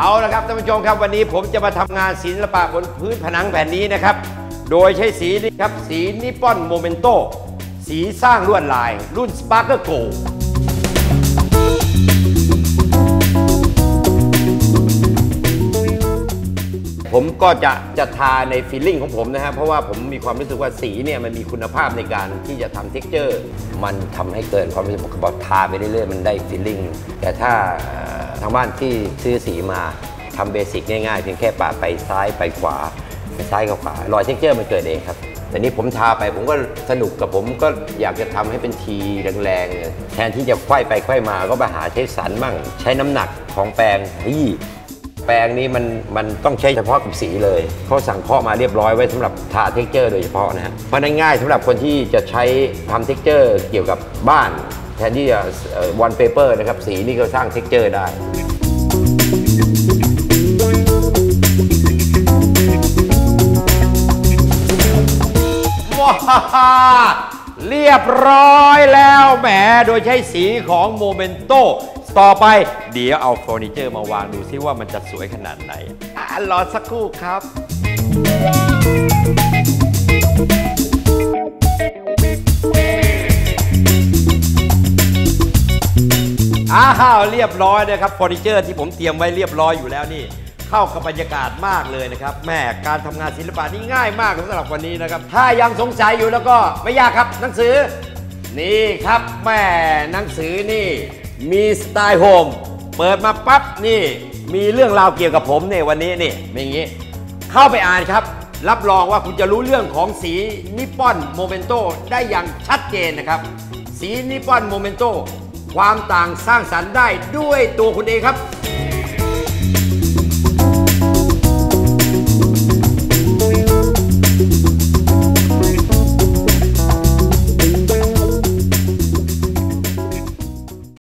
เอาละครับท่านผู้ชมครับวันนี้ผมจะมาทำงานศิลปะบนพื้นผนังแผ่นนี้นะครับ โดยใช้สีนี้ครับ สีนิปปอนโมเมนโต สีสร้างลวดลาย รุ่น Sparkle Go ผมก็จะจะทาในฟีลลิ่งของผมนะฮะเพราะว่าผมมีความรู้สึกว่าสีเนี่ยมันมีคุณภาพในการที่จะทำเท็กเจอร์ มันทำให้เกิดความรู้สึกผมบอกทาไปเรื่อยๆมันได้ฟีลลิ่งแต่ถ้า ทางบ้านที่ซื้อสีมาทำเบสิกง่ายๆ เพียงแค่ปาดไปซ้ายไปขวาไปซ้ายกับขวารอยเท็กเจอร์มันเกิดเองครับ แต่นี่ผมทาไปผมก็สนุกกับผมก็อยากจะทำให้เป็นทีแรงๆ แทนที่จะไขว้ไปไขว้มาก็ไปหาใช้สันบ้าง ใช้น้ำหนักของแปรงเฮ้ยแปรงนี้มันมันต้องใช้เฉพาะกับสีเลยเขาสั่งเคาะมาเรียบร้อยไว้สำหรับทาเท็กเจอร์โดยเฉพาะนะฮะเพราะนั้นง่ายสำหรับคนที่จะใช้ทำเท็กเจอร์เกี่ยวกับบ้าน แทนที่จะวันเปเปอร์นะครับ สีนี่ก็สร้างเท็กเจอร์ได้ว้าเรียบร้อยแล้วแหมโดยใช้สีของโมเมนโตต่อไปเดี๋ยวเอาเฟอร์นิเจอร์มาวางดูซิว่ามันจะสวยขนาดไหนอรอสักครู่ครับ อ้าวเรียบร้อยนะครับเฟอร์นิเจอร์ที่ผมเตรียมไว้เรียบร้อยอยู่แล้วนี่ เข้ากับบรรยากาศมากเลยนะครับแม่การทำงานศิลปะนี่ง่ายมากสำหรับวันนี้นะครับ ถ้ายังสงสัยอยู่แล้วก็ไม่ยากครับหนังสือ นี่ครับแม่หนังสือนี่ มีสไตล์โฮมเปิดมาปั๊บนี่ มีเรื่องราวเกี่ยวกับผมเนี่ยวันนี้นี่เป็นอย่างนี้ เข้าไปอ่านครับ รับรองว่าคุณจะรู้เรื่องของสีนิปปอนโมเมนโตได้อย่างชัดเจนนะครับ สีนิปปอนโมเมนโต ความต่างสร้างสรรค์ได้ด้วยตัวคุณเองครับ